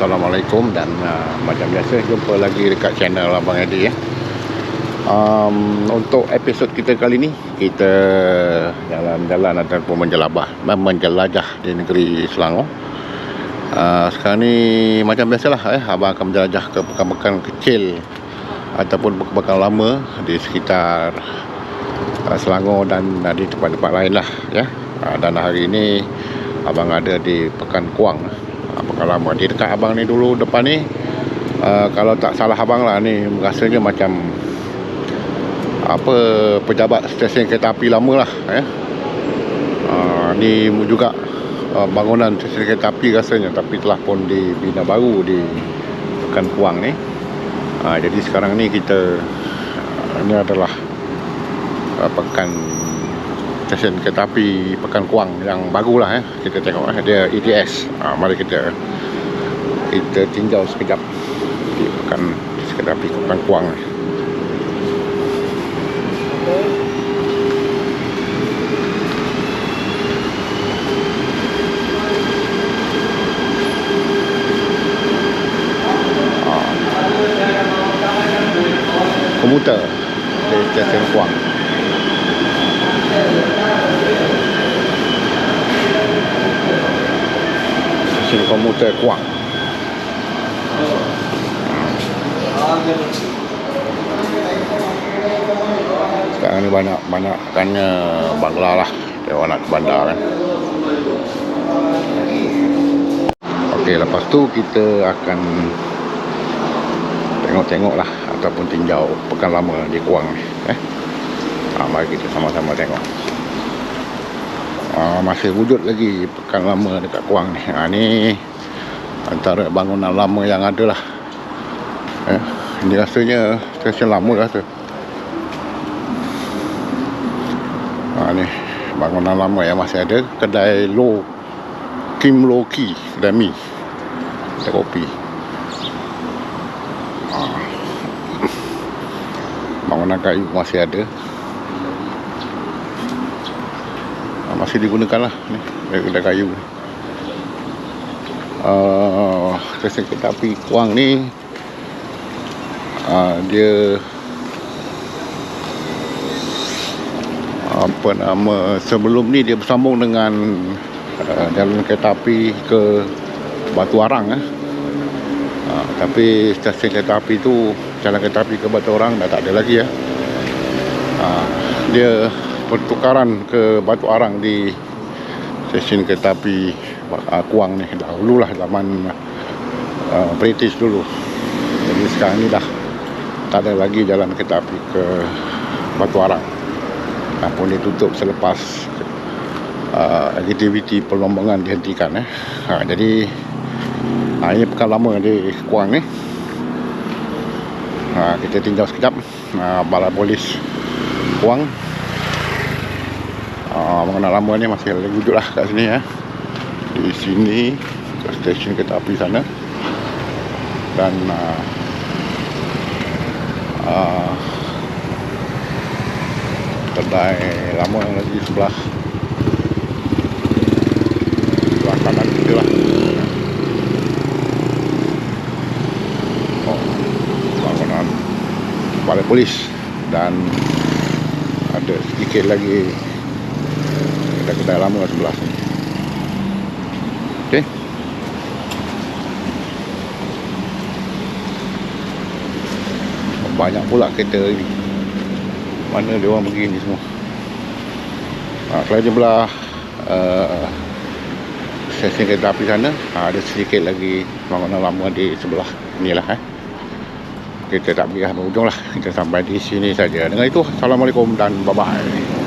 Assalamualaikum dan uh, macam biasa jumpa lagi dekat channel Abang Adi ya. Um, untuk episod kita kali ni kita jalan-jalan ataupun menjelabah menjelajah di negeri Selangor. Uh, sekarang ni macam biasalah eh abang akan menjelajah ke pekan-pekan kecil ataupun pekan-pekan lama di sekitar uh, Selangor dan uh, di tempat-tempat lain lah ya. Uh, dan hari ini abang ada di Pekan Kuang Pekan Lama di dekat abang ni dulu depan ni uh, kalau tak salah abang lah ni rasanya macam apa pejabat stesen kereta api lama lah ya. Uh, ni juga uh, bangunan stesen kereta api rasanya tapi telah pun dibina baru di Pekan Kuang ni uh, jadi sekarang ni kita uh, ini adalah uh, Pekan stesen kereta api Pekan Kuang yang barulah eh. Kita tengok eh. dia ETS. Ha, mari kita kita tinjau sekejap di Pekan kereta api Pekan Kuang ni. Ha. Komuter di stesen Kuang. Stesen komuter Kuang. Sekarang ni banyak banyak kannya bangla lah. Dia nak ke bandar kan. Okey, lepas tu kita akan tengok-tengok lah ataupun tinjau pekan lama di Kuang ni. Eh? Ha, mari kita sama-sama tengok. Ha, masih wujud lagi pekan lama dekat Kuang ni. Ha, ni antara bangunan lama yang ada lah. Eh, ini rasanya stesen lama rasa. Ha, ni bangunan lama yang masih ada. Kedai Lo Kim Lo Ki Kedai Mi Kedai kopi ha. Bangunan kayu masih ada ha, Masih digunakan lah ni, Kedai kayu ni. Stesen kereta api Kuang ni. Uh, dia apa nama sebelum ni dia bersambung dengan uh, jalan kereta api ke Batu Arang eh. uh, tapi stesen kereta api tu jalan kereta api ke Batu Arang dah tak ada lagi ya uh, dia pertukaran ke Batu Arang di stesen kereta api uh, Kuang ni. Dahulu lah zaman uh, British dulu. Jadi sekarang ni dah tak ada lagi jalan kereta api ke Batu Arang. Uh, pun ditutup selepas uh, aktiviti perlombangan dihentikan eh. uh, jadi uh, ini pekan lama di Kuang ni. Uh, kita tinjau sekejap. Uh, balai polis Kuang uh, mengenal ni masih wujud lah kat sini eh di sini stesen kereta api sana. Dan uh, uh, kedai lama lagi sebelah. Sebelah kanan kita lah. Oh, bangunan balai polis. Dan ada sedikit lagi kedai-kedai lama sebelah sini Okay. Banyak pula kereta ni. Mana dia orang pergi ni semua. Ha, selain sebelah uh, stesen kereta api sana, ha, ada sedikit lagi bangunan lama di sebelah ni lah. Eh. Kita tak pergi sampai hujung lah. Kita sampai di sini saja. Dengan itu, Assalamualaikum dan bye-bye.